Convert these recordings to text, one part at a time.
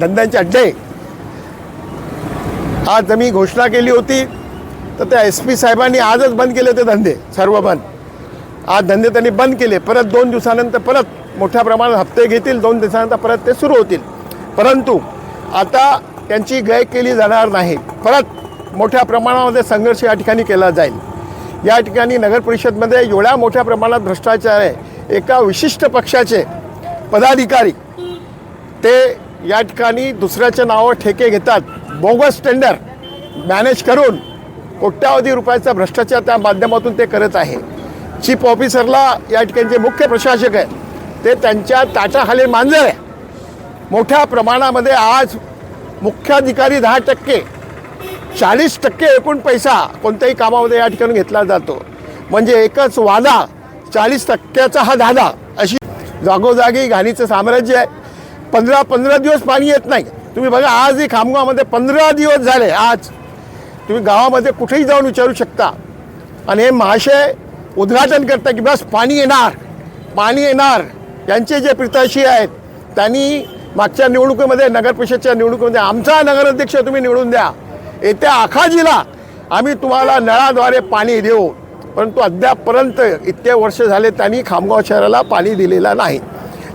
धंद्यांचे अड्डे. आज मी घोषणा केली होती तर त्या एस पी साहेबांनी आजच बंद केले ते धंदे सर्व बंद आज धंदे त्यांनी बंद केले परत दोन दिवसानंतर परत मोठ्या प्रमाणात हप्ते घेतील दोन दिवसानंतर परत ते सुरू होतील. परंतु आता त्यांची गय केली जाणार नाही. परत मोठ्या प्रमाणामध्ये संघर्ष या ठिकाणी केला जाईल. या ठिकाणी नगर परिषदमध्ये एवढ्या मोठ्या प्रमाणात भ्रष्टाचार आहे. एका विशिष्ट पक्षाचे पदाधिकारी ते या ठिकाणी दुसऱ्याच्या नावावर ठेके घेतात. बोगस टेंडर मॅनेज करून कोट्यावधी रुपयाचा भ्रष्टाचार त्या माध्यमातून ते करत आहे. चीफ ऑफिसरला या ठिकाणी जे मुख्य प्रशासक आहे ते त्यांच्या ताटाखाली मांजर आहे. मोठ्या प्रमाणामध्ये आज मुख्याधिकारी दहा टक्के चाळीस टक्के एकूण पैसा कोणत्याही कामामध्ये या ठिकाणी घेतला जातो. म्हणजे एकच वादा चाळीस टक्क्याचा हा दादा अशी जागोजागी घाणीचं साम्राज्य आहे. पंधरा पंधरा दिवस पाणी येत नाही. तुम्ही बघा आजही खामगावमध्ये पंधरा दिवस झाले आज. तुम्ही गावामध्ये कुठेही जाऊन विचारू शकता. आणि हे महाशय उद्घाटन करता की बस पाणी येणार. पाणी येणार. यांचे जे प्रिताशी आहेत त्यांनी मागच्या निवडणुकीमध्ये नगरपरिषदच्या निवडणुकीमध्ये आमचा नगराध्यक्ष तुम्ही निवडून द्या. येत्या आखाजीला आम्ही तुम्हाला नळाद्वारे पाणी देऊ. परंतु अद्यापपर्यंत इतके वर्ष झाले त्यांनी खामगाव शहराला पाणी दिलेलं नाही.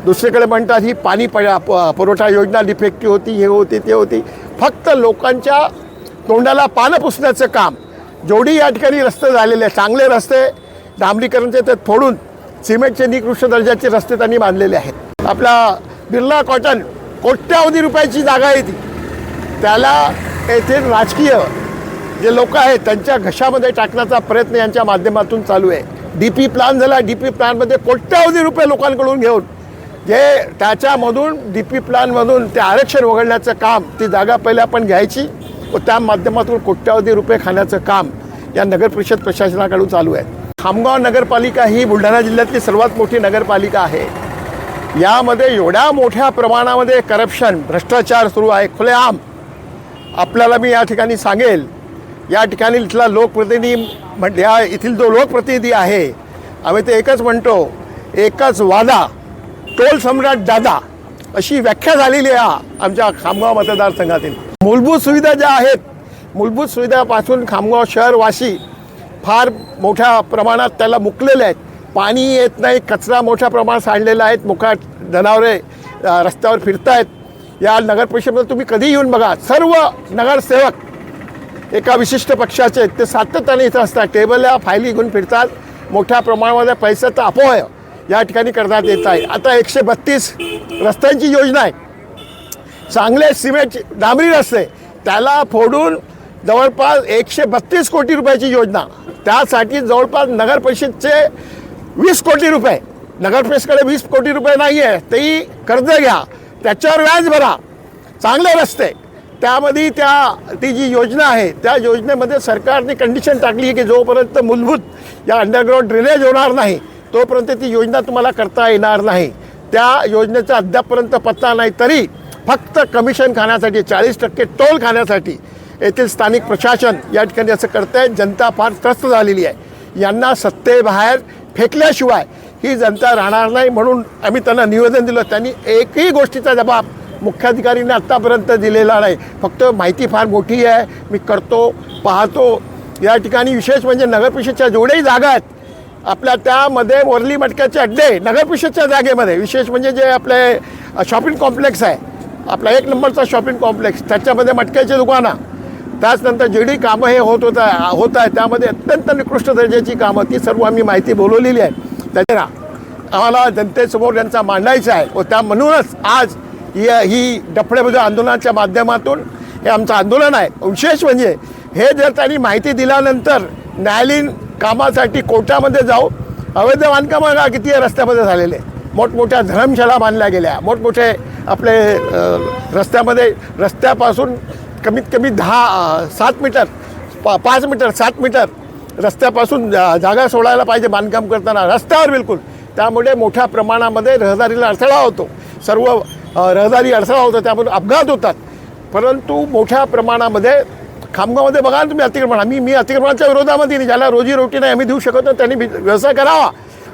दुसरीकडे म्हणतात ही पाणी प प- पुरवठा योजना डिफेक्टिव्ह होती हे होती ते होती. फक्त लोकांच्या तोंडाला पानं पुसण्याचं काम. जेवढी या ठिकाणी रस्ते झालेले चांगले रस्ते डांबरीकरणचे ते फोडून सिमेंटचे निकृष्ट दर्जाचे रस्ते त्यांनी बांधलेले आहेत. आपला बिर्ला कॉटन कोट्यावधी रुपयाची जागा आहे ती. त्याला येथे राजकीय जे लोक आहेत त्यांच्या घशामध्ये टाकण्याचा प्रयत्न यांच्या माध्यमातून चालू आहे. डी पी प्लॅन झाला डी पी प्लॅनमध्ये कोट्यावधी रुपये लोकांकडून घेऊन जे त्याच्यामधून डी पी प्लॅनमधून ते आरक्षण वगळण्याचं काम ती जागा पहिले आपण घ्यायची व त्या माध्यमातून कोट्यावधी रुपये खाण्याचं काम या नगर परिषद प्रशासनाकडून चालू आहे. खामगाव नगरपालिका ही बुलढाणा जिल्ह्यातली सर्वात मोठी नगरपालिका आहे. यामध्ये एवढ्या मोठ्या प्रमाणामध्ये करप्शन भ्रष्टाचार सुरू आहे. खुलेआम आपल्याला मी या ठिकाणी सांगेल या ठिकाणी इथला लोकप्रतिनिधी म्हण या येथील जो लोकप्रतिनिधी आहे आम्ही ते एकच म्हणतो एकच वादा टोल सम्राट दादा अशी व्याख्या झालेली आहे आमच्या खामगाव मतदारसंघातील. मूलभूत सुविधा ज्या आहेत मूलभूत सुविधापासून खामगाव शहरवासी फार मोठ्या प्रमाणात त्याला मुकलेले आहेत. पाणी येत नाही कचरा मोठ्या प्रमाणात सांडलेला आहे मुखात जनावरे रस्त्यावर रस्त्यावर फिरतायत. या नगर परिषदेमध्ये तुम्ही कधी येऊन बघा सर्व नगरसेवक एका विशिष्ट पक्षाचे ते सातत्याने इथं असतात. टेबलला फायली घेऊन फिरतात. मोठ्या प्रमाणामध्ये पैशाचा अपव्यय. या ठिकाणी करण्यात येत आहे. आता एकशे बत्तीस रस्त्यांची योजना आहे. चांगले सिमेंट डांबरी रस्ते त्याला फोडून जवळपास एकशे बत्तीस कोटी रुपयाची योजना. त्यासाठी जवळपास नगर परिषदचे वीस कोटी रुपये. नगर परिषदकडे वीस कोटी रुपये नाही आहे तेही कर्ज घ्या. त्याच्यावर व्याज भरा. चांगले रस्ते. त्यामध्ये त्या ती जी योजना आहे त्या योजनेमध्ये सरकारने कंडिशन टाकली आहे की जोपर्यंत मूलभूत या अंडरग्राऊंड ड्रेनेज होणार नाही तोपर्यंत ती योजना तुम्हाला करता येणार नाही. त्या योजनेचा अद्यापपर्यंत पत्ता नाही तरी फक्त कमिशन खाण्यासाठी चाळीस टक्के टोल खाण्यासाठी येथील स्थानिक प्रशासन या ठिकाणी असं करत आहे जनता फार त्रस्त झालेली आहे. यांना सत्तेबाहेर फेकल्याशिवाय ही जनता राहणार नाही म्हणून आम्ही त्यांना निवेदन दिलं. त्यांनी एकही गोष्टीचा जबाब मुख्याधिकारीने आत्तापर्यंत दिलेला नाही. फक्त माहिती फार मोठी आहे. मी करतो पाहतो. या ठिकाणी विशेष म्हणजे नगरपरिषदच्या जेवढ्याही जागा आहेत आपल्या त्यामध्ये वरली मटक्याचे अड्डे नगरपरिषदच्या जागेमध्ये विशेष म्हणजे जे आपले शॉपिंग कॉम्प्लेक्स आहे. आपला एक नंबरचा शॉपिंग कॉम्प्लेक्स त्याच्यामध्ये मटक्याची दुकानं त्याचनंतर जेवढी कामं हे होत होत होत आहे त्यामध्ये अत्यंत निकृष्ट दर्जाची कामं ती सर्व आम्ही माहिती बोलवलेली आहे. त्याच्या आम्हाला जनतेसमोर त्यांचा मांडायचा आहे. व त्या म्हणूनच आज ही ही डफडेबुजे आंदोलनाच्या माध्यमातून हे आमचं आंदोलन आहे. विशेष म्हणजे हे जर त्यांनी माहिती दिल्यानंतर न्यायालयीन कामासाठी कोर्टामध्ये जाऊ. अवैध बांधकामं किती रस्त्यामध्ये झालेले. मोठमोठ्या धरमशाला बांधल्या गेल्या. मोठमोठे आपले रस्त्यामध्ये रस्त्यापासून कमीत कमी दहा सात मीटर पा पाच मीटर सात मीटर रस्त्यापासून जा जागा सोडायला पाहिजे बांधकाम करताना रस्त्यावर बिलकुल. त्यामुळे मोठ्या प्रमाणामध्ये रहदारीला अडथळा होतो. सर्व रहदारी अडथळा होतो त्यामुळे अपघात होतात. परंतु मोठ्या प्रमाणामध्ये खामगावमध्ये बघा ना तुम्ही अतिक्रमण आम्ही मी अतिक्रमणाच्या विरोधामध्ये नाही. ज्याला रोजी रोटी नाही आम्ही देऊ शकत नाही त्यांनी व्यवसाय करावा.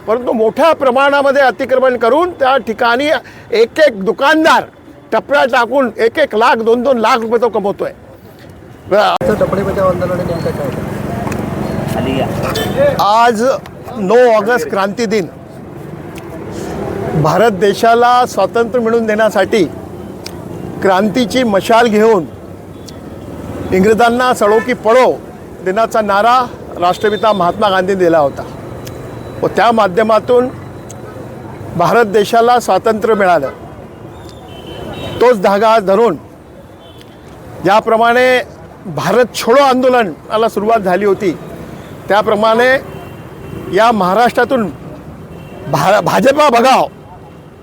परंतु मोठ्या प्रमाणामध्ये अतिक्रमण करून त्या ठिकाणी एक एक दुकानदार टपऱ्या टाकून एक एक लाख दोन दोन लाख रुपये तो काय? होतं? आज नऊ ऑगस्ट क्रांती दिन. भारत देशाला स्वातंत्र्य मिळवून देण्यासाठी क्रांतीची मशाल घेऊन इंग्रजांना सळो की पळो देण्याचा नारा राष्ट्रपिता महात्मा गांधींनी दिला होता. व त्या माध्यमातून भारत देशाला स्वातंत्र्य मिळालं. तोच धागा धरून ज्याप्रमाणे भारत छोडो आंदोलनाला सुरुवात झाली होती त्याप्रमाणे या महाराष्ट्रातून भा भाजपा भगाव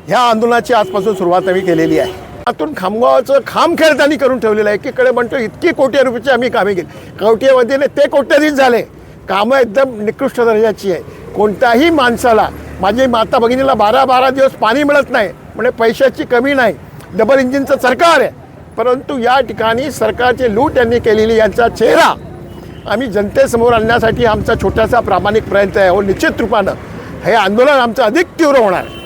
ह्या आंदोलनाची आजपासून सुरुवात आम्ही केलेली आहे. आतून खामगावाचं खाम त्यांनी करून ठेवलेलं आहे. एकीकडे म्हणतो इतकी कोटी रुपयाची आम्ही कामे केली. कोटीवधीने ते कोट्याधीश झाले. कामं एकदम निकृष्ट दर्जाची आहे. कोणत्याही माणसाला माझी माता भगिनीला बारा बारा दिवस पाणी मिळत नाही म्हणजे पैशाची कमी नाही. डबल इंजिनचं सरकार आहे. परंतु या ठिकाणी सरकारची लूट यांनी केलेली यांचा चेहरा आम्ही जनतेसमोर आणण्यासाठी आमचा छोटासा प्रामाणिक प्रयत्न आहे. हो निश्चित रूपानं हे आंदोलन आमचं अधिक तीव्र होणार आहे.